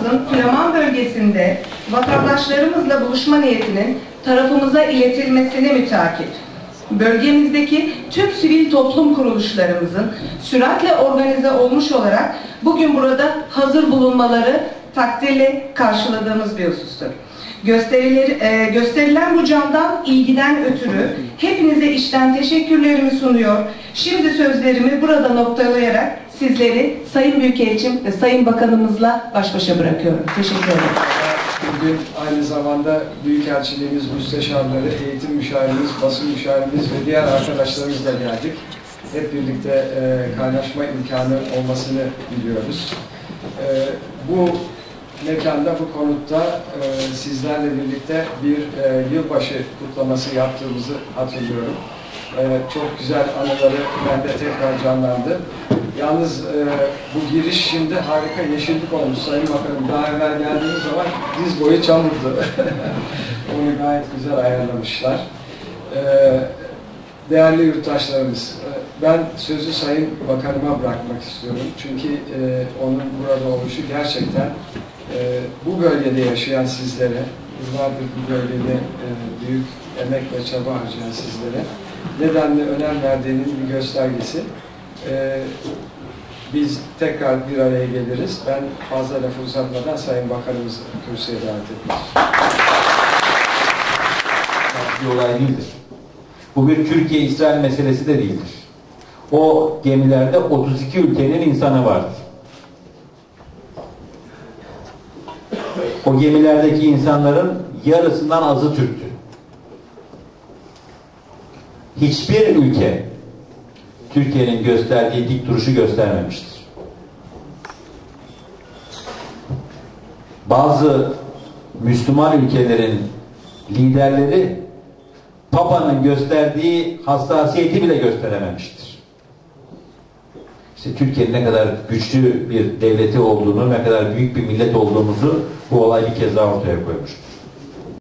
Bakanlığımızın Flaman bölgesinde vatandaşlarımızla buluşma niyetinin tarafımıza iletilmesine mütakip. Bölgemizdeki tüm sivil toplum kuruluşlarımızın süratle organize olmuş olarak bugün burada hazır bulunmaları takdirle karşıladığımız bir husustur. Gösterileri, e, gösterilen bu candan ilgiden ötürü hepinize işten teşekkürlerimi sunuyor. Şimdi sözlerimi burada noktalayarak sizleri Sayın Büyükelçim ve Sayın Bakanımızla baş başa bırakıyorum. Teşekkür ederim. Bugün aynı zamanda Büyükelçiliğimiz, müsteşarları, eğitim müşavirimiz, basın müşavirimiz ve diğer arkadaşlarımızla geldik. Hep birlikte e, kaynaşma imkanı olmasını biliyoruz. E, bu mekanda, bu konutta e, sizlerle birlikte bir e, yılbaşı kutlaması yaptığımızı hatırlıyorum. E, çok güzel anıları bende tekrar canlandı. Yalnız e, bu giriş şimdi harika yeşillik olmuş Sayın Bakanım. Daha evvel geldiğimiz zaman diz boyu çamurdu. Onu gayet güzel ayarlamışlar. E, değerli yurttaşlarımız, e, ben sözü Sayın Bakanıma bırakmak istiyorum. Çünkü e, onun burada oluşu gerçekten bu bölgede yaşayan sizlere, yıllardır bu bölgede e, büyük emek ve çaba harcayan sizlere nedenle önem verdiğinin bir göstergesi. E, biz tekrar bir araya geliriz. Ben fazla lafı uzatmadan Sayın Bakanımız kürsüye davet ediyoruz. bir olay değildir. Bu bir Türkiye-İsrail meselesi de değildir. O gemilerde 32 ülkenin insanı vardır. O gemilerdeki insanların yarısından azı Türktü. Hiçbir ülke Türkiye'nin gösterdiği dik duruşu göstermemiştir. Bazı Müslüman ülkelerin liderleri Papa'nın gösterdiği hassasiyeti bile gösterememiştir. İşte Türkiye'nin ne kadar güçlü bir devleti olduğunu, ne kadar büyük bir millet olduğumuzu bu olay bir kez daha ortaya koymuştur.